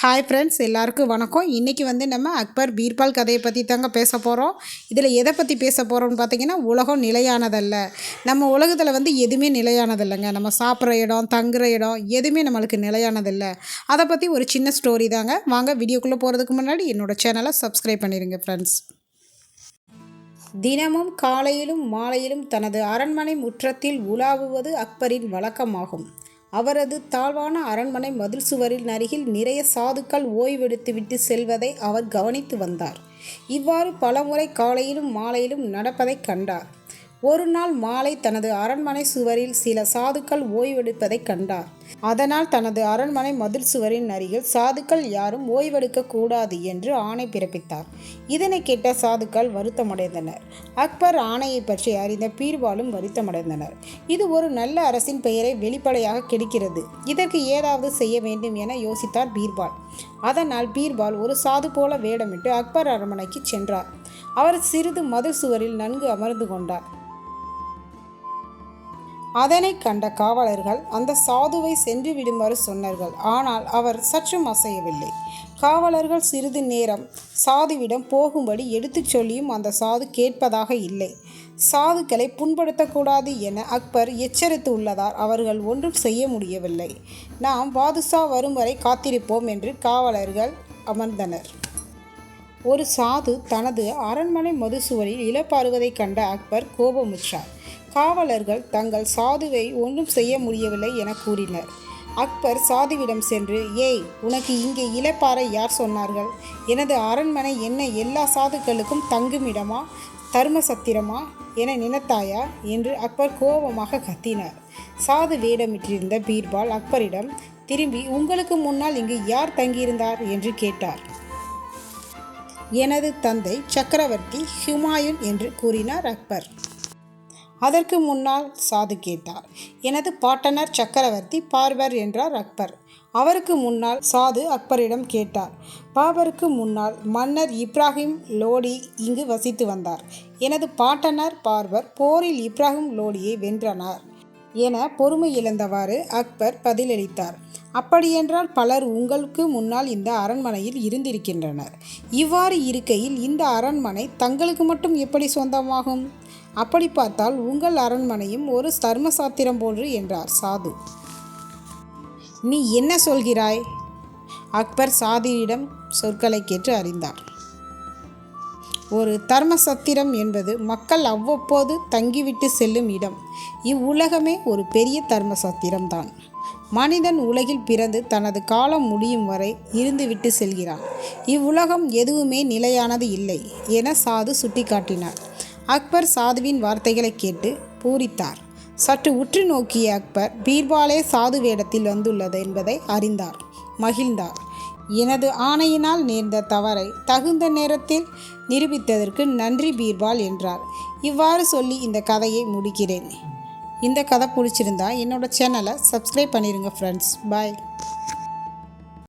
Hi friends எல்லாருக்கும் வணக்கம். இன்றைக்கி வந்து நம்ம அக்பர் பீர்பால் கதையை பற்றி தாங்க பேச போகிறோம் இதில் எதை பற்றி பேச போகிறோம்னு பார்த்தீங்கன்னா உலகம் நிலையானதல்ல. நம்ம உலகத்தில் வந்து எதுவுமே நிலையானதில்லைங்க. நம்ம சாப்பிட்ற இடம் தங்குற இடம் எதுவுமே நம்மளுக்கு நிலையானதில்லை. அதை பற்றி ஒரு சின்ன ஸ்டோரி தாங்க. வாங்க வீடியோக்குள்ளே போகிறதுக்கு முன்னாடி என்னோடய சேனலை சப்ஸ்கிரைப் பண்ணிடுங்க ஃப்ரெண்ட்ஸ் தினமும் காலையிலும் மாலையிலும் தனது அரண்மனை முற்றத்தில் உலாவுவது அக்பரின் வழக்கமாகும். அவரது தாழ்வான அரண்மனை மதில் சுவரின் அருகில் நிறைய சாதுக்கள் ஓய்வெடுத்துவிட்டு செல்வதை அவர் கவனித்து வந்தார். இவ்வாறு பலமுறை காலையிலும் மாலையிலும் நடப்பதைக் கண்டார். ஒரு நாள் மாலை தனது அரண்மனை சுவரில் சில சாதுக்கள் ஓய்வெடுப்பதைக் கண்டார். அதனால் தனது அரண்மனை மதில் சுவரின் அருகில் சாதுக்கள் யாரும் ஓய்வெடுக்க கூடாது என்று ஆணை பிறப்பித்தார். இதனை கேட்ட சாதுக்கள் வருத்தமடைந்தனர். அக்பர் ஆணையை பற்றி அறிந்த பீர்பாலும் வருத்தமடைந்தனர். இது ஒரு நல்ல அரசின் பெயரை வெளிப்படையாக கெடுக்கிறது. இதற்கு ஏதாவது செய்ய வேண்டும் என யோசித்தார் பீர்பால் அதனால் பீர்பால் ஒரு சாது போல வேடமிட்டு அக்பர் அரண்மனைக்கு சென்றார். அவர் சிறிது மதில் சுவரில் நன்கு அமர்ந்து கொண்டார். அதனை கண்ட காவலர்கள் அந்த சாதுவை சென்று விடுமாறு சொன்னார்கள். ஆனால் அவர் சற்றும் அசையவில்லை. காவலர்கள் சிறிது நேரம் சாதுவிடம் போகும்படி எடுத்துச் சொல்லியும் அந்த சாது கேட்பதாக இல்லை. சாதுக்களை புண்படுத்தக்கூடாது என அக்பர் எச்சரித்து உள்ளதால் அவர்கள் ஒன்றும் செய்ய முடியவில்லை. நாம் பாதுஷா வரும் வரை காத்திருப்போம் என்று காவலர்கள் அமர்ந்தனர். ஒரு சாது தனது அரண்மனை மதுசுவரில் இழப்பாறுவதைக் கண்ட அக்பர் கோபமுற்றார். காவலர்கள் தங்கள் சாதுவை ஒன்றும் செய்ய முடியவில்லை என கூறினர். அக்பர் சாதுவிடம் சென்று ஏய் உனக்கு இங்கே இலப்பாறை யார் சொன்னார்கள்? எனது அரண்மனை என்ன எல்லா சாதுக்களுக்கும் தங்குமிடமா? தர்ம சத்திரமா என நினைத்தாயா? என்று அக்பர் கோபமாக கத்தினார். சாது வேடமிட்டிருந்த பீர்பால் அக்பரிடம் திரும்பி உங்களுக்கு முன்னால் இங்கு யார் தங்கியிருந்தார்? என்று கேட்டார். எனது தந்தை சக்கரவர்த்தி ஹுமாயூன் என்று கூறினார் அக்பர். அதற்கு முன்னால் சாது கேட்டார். எனது பாட்டனர் சக்கரவர்த்தி பார்வர் என்றார் அக்பர். அவருக்கு முன்னால் சாது அக்பரிடம் கேட்டார். பாபருக்கு முன்னால் மன்னர் இப்ராஹிம் லோடி இங்கு வசித்து வந்தார். எனது பாட்டனர் பார்வர் போரில் இப்ராஹிம் லோடியை வென்றனர் என பொறுமை இழந்தவாறு அக்பர் பதிலளித்தார். அப்படியென்றால் பலர் உங்களுக்கு முன்னால் இந்த அரண்மனையில் இருந்திருக்கின்றனர். இவ்வாறு இருக்கையில் இந்த அரண்மனை தங்களுக்கு மட்டும் எப்படி சொந்தமாகும்? அப்படி பார்த்தால் உங்கள் அரண்மனையும் ஒரு தர்மசாத்திரம் போன்று என்றார் சாது. நீ என்ன சொல்கிறாய்? அக்பர் சாதியிடம் சொற்களை கேட்டு அறிந்தார். ஒரு தர்ம சத்திரம் என்பது மக்கள் அவ்வப்போது தங்கிவிட்டு செல்லும் இடம். இவ்வுலகமே ஒரு பெரிய தர்ம சத்திரம்தான் மனிதன் உலகில் பிறந்து தனது காலம் முடியும் வரை இருந்துவிட்டு செல்கிறான். இவ்வுலகம் எதுவுமே நிலையானது இல்லை என சாது சுட்டிக்காட்டினார். அக்பர் சாதுவின் வார்த்தைகளை கேட்டு பூரித்தார். சற்று உற்று நோக்கிய அக்பர் பீர்பாலே சாது வேடத்தில் வந்துள்ளது என்பதை அறிந்தார் மகிழ்ந்தார். எனது ஆணையினால் நேர்ந்த தவறை தகுந்த நேரத்தில் நிரூபித்ததற்கு நன்றி பீர்பால் என்றார். இவ்வாறு சொல்லி இந்த கதையை முடிக்கிறேன். இந்த கதை பிடிச்சிருந்தா என்னோடய சேனலை சப்ஸ்கிரைப் பண்ணிடுங்க ஃப்ரெண்ட்ஸ் பாய்